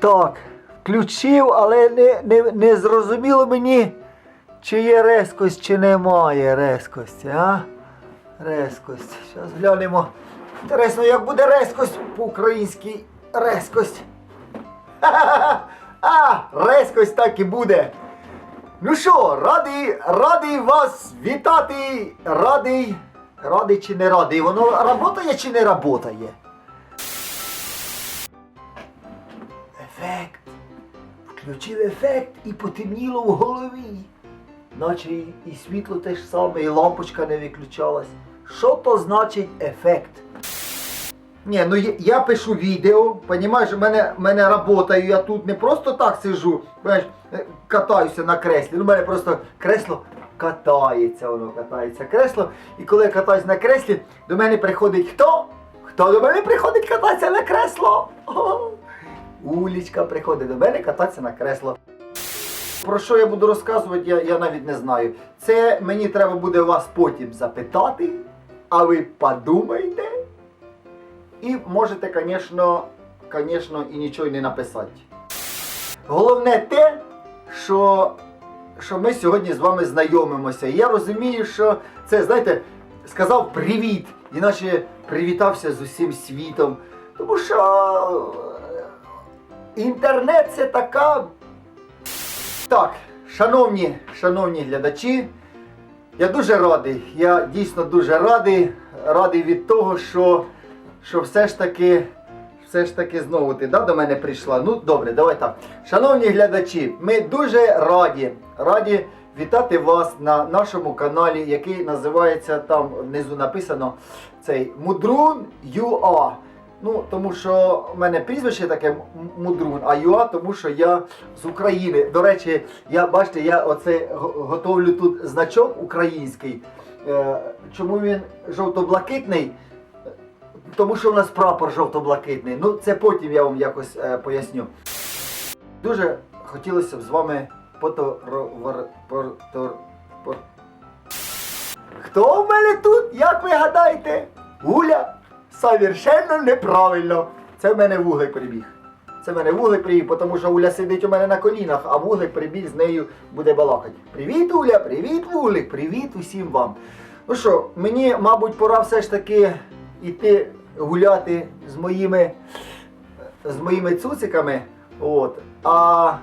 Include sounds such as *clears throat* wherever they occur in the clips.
Так, включив, але не, не, не зрозуміло мені, чи є резкость, чи немає резкості, а? Резкость. Зараз глянемо. Інтересно, як буде резкость по-українськи резкость. *laughs* А, резкость так і буде. Ну що, радий, радий вас вітати. Радий. Радий чи не радий? Воно работає чи не работає? Ефект. Включив ефект і потемніло в голові. Наче і, світло те ж саме, і лампочка не виключалась. Що то значить ефект? Ні, ну я, я пишу відео, понімаєш, у мене, мене робота, і я тут не просто так сижу, знаєш, катаюся на креслі. Ну, у мене просто кресло катається, воно катається кресло. І коли я катаюсь на креслі, до мене приходить хто? Хто до мене приходить кататися на кресло? О, Улічка приходить до мене кататися на кресло. Про що я буду розказувати, я, я навіть не знаю. Це мені треба буде вас потім запитати, а ви подумайте. І можете, звісно, звісно, і нічого не написати. Головне те, що, що ми сьогодні з вами знайомимося. Я розумію, що це, знаєте, сказав привіт, іначе привітався з усім світом. Тому що е, інтернет це така. Так, шановні, шановні глядачі, я дуже радий. Я дійсно дуже радий. Радий від того, що, що все ж таки. Все ж таки знову ти да, до мене прийшла. Ну добре, давай так. Шановні глядачі, ми дуже раді, раді вітати вас на нашому каналі, який називається там внизу написано цей Мудрун ЮА. Ну, тому що в мене прізвище таке Мудрун, а ЮА, тому що я з України. До речі, я бачите, я оце готовлю тут значок український. Е, чому він жовто-блакитний? Тому що у нас прапор жовто-блакитний. Ну, це потім я вам якось е, поясню. Дуже хотілося б з вами поторовар... потор... пот- Хто в мене тут? Як ви гадаєте? Гуля? Совершенно неправильно. Це в мене вуглик прибіг. Це в мене вуглик прибіг, тому що Уля сидить у мене на колінах, а вуглик прибіг з нею буде балакати. Привіт, Уля, привіт, вуглик, привіт усім вам. Ну що, мені, мабуть, пора все ж таки йти гуляти з моїми, з моїми цуциками. От. А,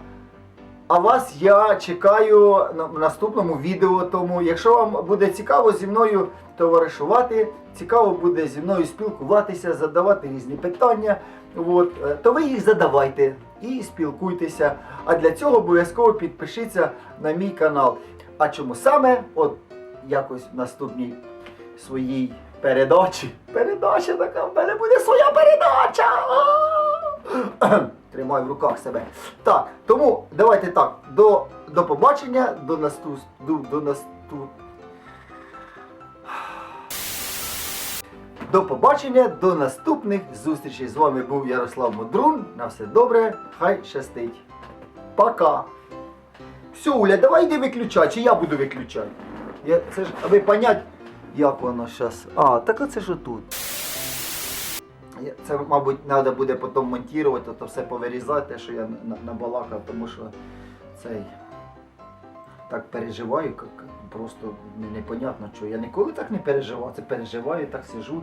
а вас я чекаю в наступному відео. Тому, якщо вам буде цікаво зі мною товаришувати, цікаво буде зі мною спілкуватися, задавати різні питання, от, е, то ви їх задавайте і спілкуйтеся. А для цього обов'язково підпишіться на мій канал. А чому саме? От якось в наступній своїй передачі. Передача така, в мене буде своя передача. А! *clears throat* Тримаю в руках себе. Так, тому давайте так. До, до побачення, до наступ, до, до наступ. До побачення, до наступних зустрічей. З вами був Ярослав Мудрун. На все добре, хай щастить. Пока. Все, Уля, давай йди виключай, чи я буду виключати. Я, це ж, аби понять, як воно зараз. А, так оце ж тут. Це, мабуть, треба буде потім монтувати, то все повирізати, що я набалакав, тому що цей так переживаю, як просто непонятно що. Я ніколи так не переживав. Це переживаю, так сижу